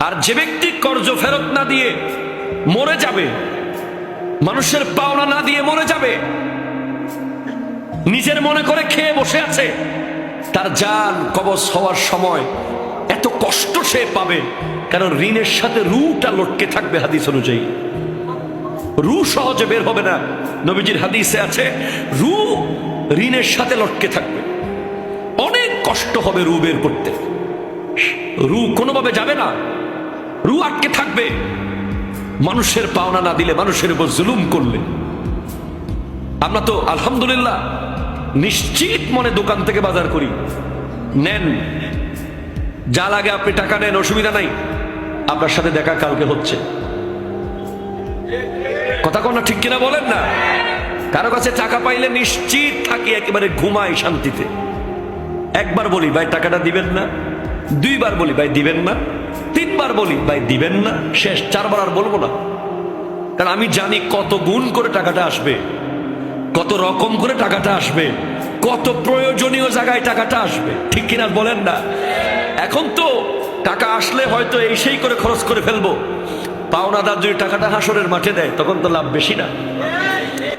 আর যে ব্যক্তি কর্জ ফেরত না দিয়ে মরে যাবে, মানুষের পাওনা না দিয়ে মরে যাবে, নিজের মনে করে খেয়ে বসে আছে, তার জান কবজ হওয়ার সময় এত কষ্ট সে পাবে, কারণ ঋণের সাথে রুটা লটকে থাকবে হাদিস অনুযায়ী। রু সহজে বের হবে না। নবীজির হাদিসে আছে, রু ঋণের সাথে লটকে থাকবে। অনেক কষ্ট হবে রু বের করতে। রু কোনোভাবে যাবে না। রু আটকে থাকবে। মানুষের পাওনা না দিলে মানুষের উপর জুলুম করলে। আমরা তো আলহামদুলিল্লাহ নিশ্চিত মনে দোকান থেকে বাজার করি। নেন। যা লাগে আপনি টাকা নেন, অসুবিধা নাই। আপনার সাথে দেখা কালকে হচ্ছে। কথা কোনো ঠিক কিনা বলেন না? কারও কাছে টাকা পাইলে নিশ্চিত থাকি, একেবারে ঘুমাই শান্তিতে। একবার বলি, ভাই, টাকাটা দিবেন না? দুইবার বলি, ভাই, দিবেন না? তিনবার বলি, ভাই, দিবেন না, শেষ, চারবার আর বলব না। কারণ আমি জানি কত গুণ করে টাকাটা আসবে, কত রকম করে টাকাটা আসবে, কত প্রয়োজনীয় জায়গায় টাকাটা আসবে। ঠিক কিনা বলেন না? এখন তো টাকা আসলে হয়তো এই সেই করে খরচ করে ফেলব। পাওনাদার যদি টাকাটা হাসরের মাঠে দেয়, তখন তো লাভ বেশি না।